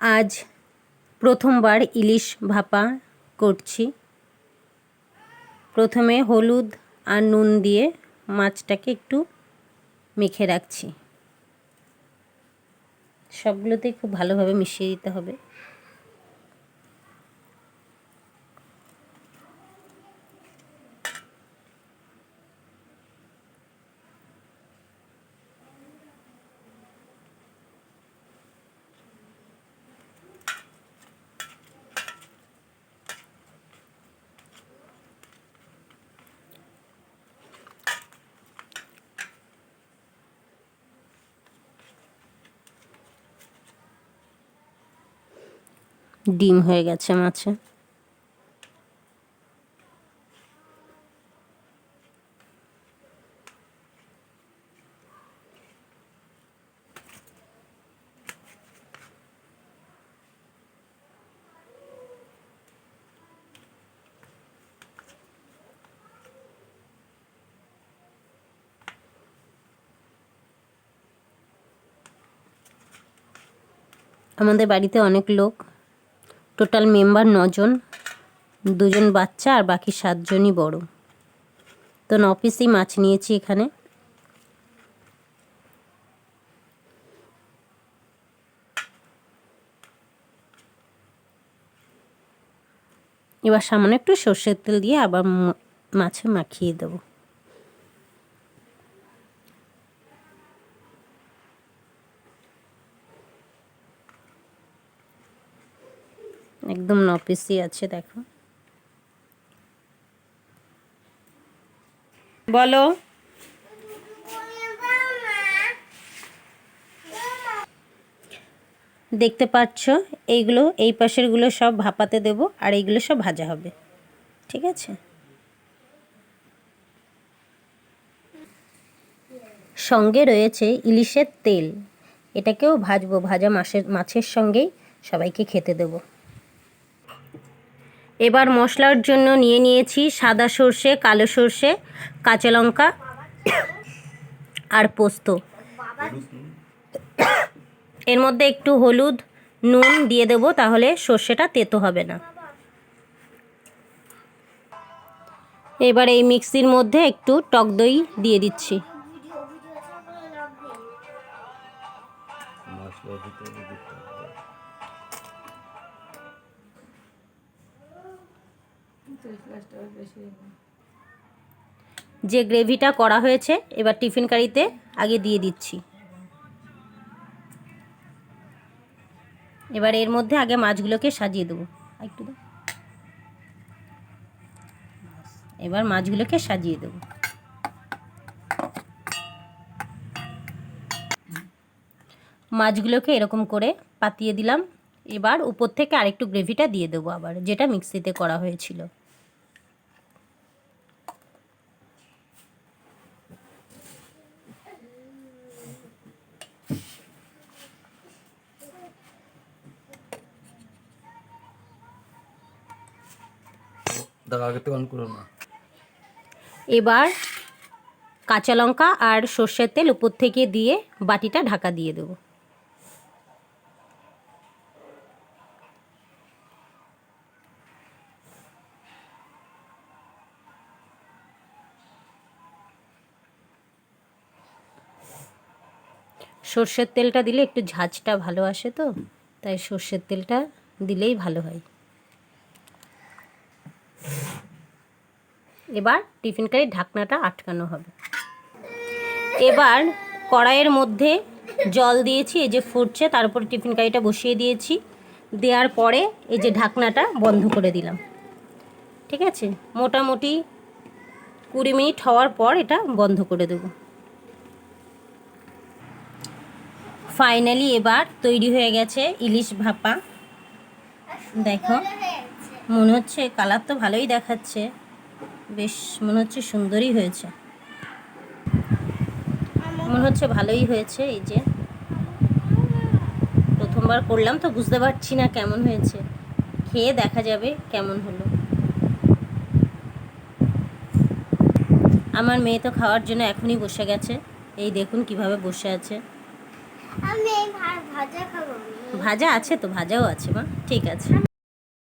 আজ প্রথমবার ইলিশ ভাপা করছি। প্রথমে হলুদ আর নুন দিয়ে মাছটাকে একটু মেখে রাখছি। সবগুলোতে খুব ভালোভাবে মিশিয়ে দিতে হবে। ডিম হয়ে গেছে মাছে। আমাদের বাড়িতে অনেক লোক টোটাল মেম্বার নজন, দুজন বাচ্চা আর বাকি সাতজনই বড়। তো ন মাছ নিয়েছি এখানে। এবার সামান্য একটু সর্ষের তেল দিয়ে আবার মাছে মাখিয়ে দেবো। একদম নপিসি আছে, দেখো। বলো। দেখতে পাচ্ছ, এইগুলো, এই পাশেরগুলো সব ভাপাতে দেব, আর এইগুলো সব ভাজা হবে। ঠিক আছে? সঙ্গে রয়েছে ইলিশের তেল। এটাকেও ভাজবো, ভাজা মাছের মাছের সঙ্গেই সবাইকে খেতে দেবো। এবার মশলার জন্য নিয়ে নিয়েছি সাদা সর্ষে, কালো সর্ষে, কাঁচা লঙ্কা আর পোস্ত। এর মধ্যে একটু হলুদ, নুন দিয়ে দেব, তাহলে সর্ষেটা তেতো হবে না। এবার এই মিক্সির মধ্যে একটু টক দই দিয়ে দিচ্ছি। যে গ্রেভিটা করা হয়েছে, এবার টিফিন কারিতে আগে দিয়ে দিচ্ছি। এবার এর মধ্যে আগে মাছগুলোকে সাজিয়ে দেবো। একটু এবার মাছগুলোকে সাজিয়ে দেবো। মাছগুলোকে এরকম করে পাতিয়ে দিলাম। এবার উপর থেকে আরেকটু গ্রেভিটা দিয়ে দেবো আবার, যেটা মিক্সিতে করা হয়েছিল। এবার কাঁচা লঙ্কা আর সর্ষের তেল উপর থেকে দিয়ে বাটিটা ঢাকা দিয়ে দেবো। সর্ষের তেলটা দিলে একটু ঝাঁঝটা ভালো আসে তো, তাই সর্ষের তেলটা দিলেই ভালো হয়। এবার টিফিন কারির ঢাকনাটা আটকানো হবে। এবার কড়াইয়ের মধ্যে জল দিয়েছি, এই যে ফুটছে তারপরে টিফিন কারিটা বসিয়ে দিয়েছি। দেওয়ার পরে এই যে ঢাকনাটা বন্ধ করে দিলাম। ঠিক আছে? মোটামুটি কুড়ি মিনিট হওয়ার পর এটা বন্ধ করে দেবো। ফাইনালি এবার তৈরি হয়ে গেছে ইলিশ ভাপা। দেখো, মনে হচ্ছে কালার তো ভালোই দেখাচ্ছে। বেশ মনে হচ্ছে সুন্দরই হয়েছে। মনে হচ্ছে ভালোই হয়েছে এই যে। প্রথমবার করলাম তো বুঝতে পারছি না কেমন হয়েছে। খেয়ে দেখা যাবে কেমন হলো। আমার মেয়ে তো খাওয়ার জন্য এখনই বসে গেছে। এই দেখুন কীভাবে বসে আছে। ভাজা আছে তো ভাজাও আছে মা। ঠিক আছে।